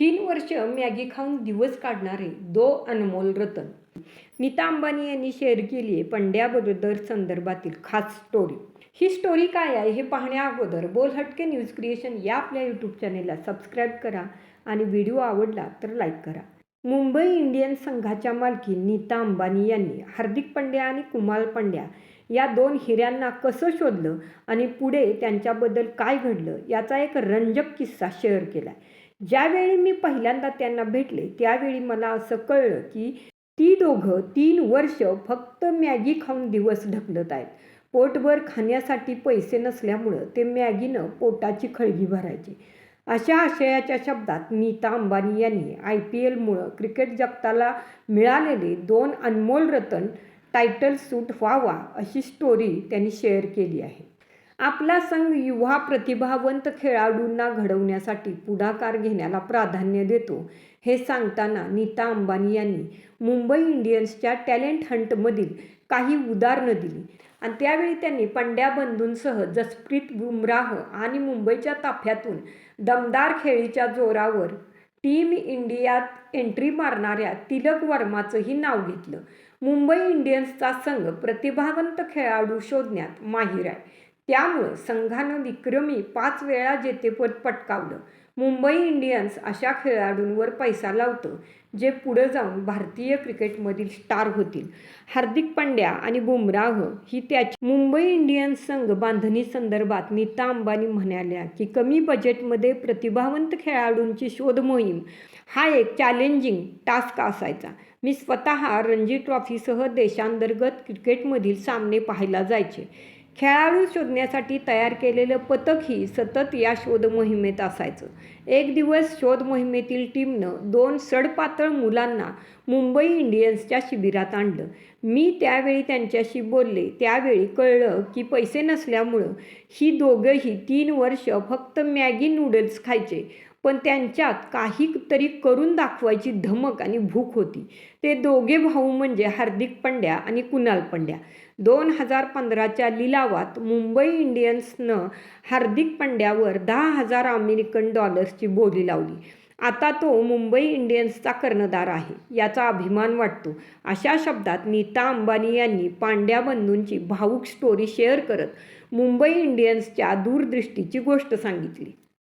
तीन वर्ष मॅगी खाऊन दिवस काढणारे दो अनमोल रतन. नीता अंबानी यांनी शेअर केली आहे पंड्याबरोबर संदर्भातील खास स्टोरी ही स्टोरी काय आहे हे पाहण्या अगोदर बोल हटके न्यूज क्रिएशन या आपल्या यूट्यूब चॅनेलला सबस्क्राईब करा आणि व्हिडिओ आवडला तर लाईक करा. मुंबई इंडियन्स संघाच्या मालकी नीता अंबानी यांनी हार्दिक पंड्या आणि कुमाल पंड्या या दोन हिऱ्यांना कसं शोधलं आणि पुढे त्यांच्याबद्दल काय घडलं याचा एक रंजक किस्सा शेअर केला आहे ज्यावेळी मी पहिल्यांदा त्यांना भेटले त्यावेळी मला असं कळलं की ती दोघं तीन वर्ष फक्त मॅगी खाऊन दिवस ढकलत आहेत. पोटभर खाण्यासाठी पैसे नसल्यामुळं ते मॅगीनं पोटाची खळगी भरायची. अशा आशयाच्या शब्दात नीता अंबानी यांनी आय पी एलमुळं क्रिकेट जगताला मिळालेले दोन अनमोल रतन टायटल सूट व्हावा अशी स्टोरी त्यांनी शेअर केली आहे. आपला संघ युवा प्रतिभावंत खेळाडूंना घडवण्यासाठी पुढाकार घेण्याला प्राधान्य देतो. हे सांगताना नीता अंबानी यांनी मुंबई इंडियन्सच्या टॅलेंट हंटमधील काही उदाहरणं दिली. आणि त्यावेळी त्यांनी पंड्या बंधूंसह जसप्रीत बुमराह आणि मुंबईच्या ताफ्यातून दमदार खेळीच्या जोरावर टीम इंडियात एंट्री मारणाऱ्या तिलक वर्माचंही नाव घेतलं. मुंबई इंडियन्सचा संघ प्रतिभावंत खेळाडू शोधण्यात माहीर आहे. त्यामुळं संघानं विक्रमी पाच वेळा जेतेपद पटकावलं. मुंबई इंडियन्स अशा खेळाडूंवर पैसा लावतं जे पुढं जाऊन भारतीय क्रिकेटमधील स्टार होतील. हार्दिक पांड्या आणि बुमराह ही त्याची मुंबई इंडियन्स संघ बांधणी संदर्भात नीता अंबानी म्हणाल्या की कमी बजेटमध्ये प्रतिभावंत खेळाडूंची शोध मोहीम हा एक चॅलेंजिंग टास्क असायचा. मी स्वतः रणजी ट्रॉफीसह देशांतर्गत क्रिकेटमधील सामने पाहायला जायचे. खेळाडू शोधण्यासाठी तयार केलेलं पथकही सतत या शोध मोहिमेत असायचं. एक दिवस शोध मोहिमेतील टीमनं दोन सडपातळ मुलांना मुंबई इंडियन्सच्या शिबिरात आणलं. मी त्यावेळी त्यांच्याशी बोलले. त्यावेळी कळलं की पैसे नसल्यामुळं ही दोघंही तीन वर्ष फक्त मॅगी नूडल्स खायचे. पण त्यांच्यात काहीतरी करून दाखवायची धमक आणि भूक होती. ते दोघे भाऊ म्हणजे हार्दिक पंड्या आणि कुणाल पंड्या. दोन हजार पंधराच्या लिलावात मुंबई इंडियन्सनं हार्दिक पंड्यावर दहा हजार अमेरिकन डॉलर्सची बोली लावली. आता तो मुंबई इंडियन्सचा कर्णधार आहे याचा अभिमान वाटतो. अशा शब्दात नीता अंबानी यांनी पांड्या बंधूंची भावूक स्टोरी शेअर करत मुंबई इंडियन्सच्या दूरदृष्टीची गोष्ट सांगितली.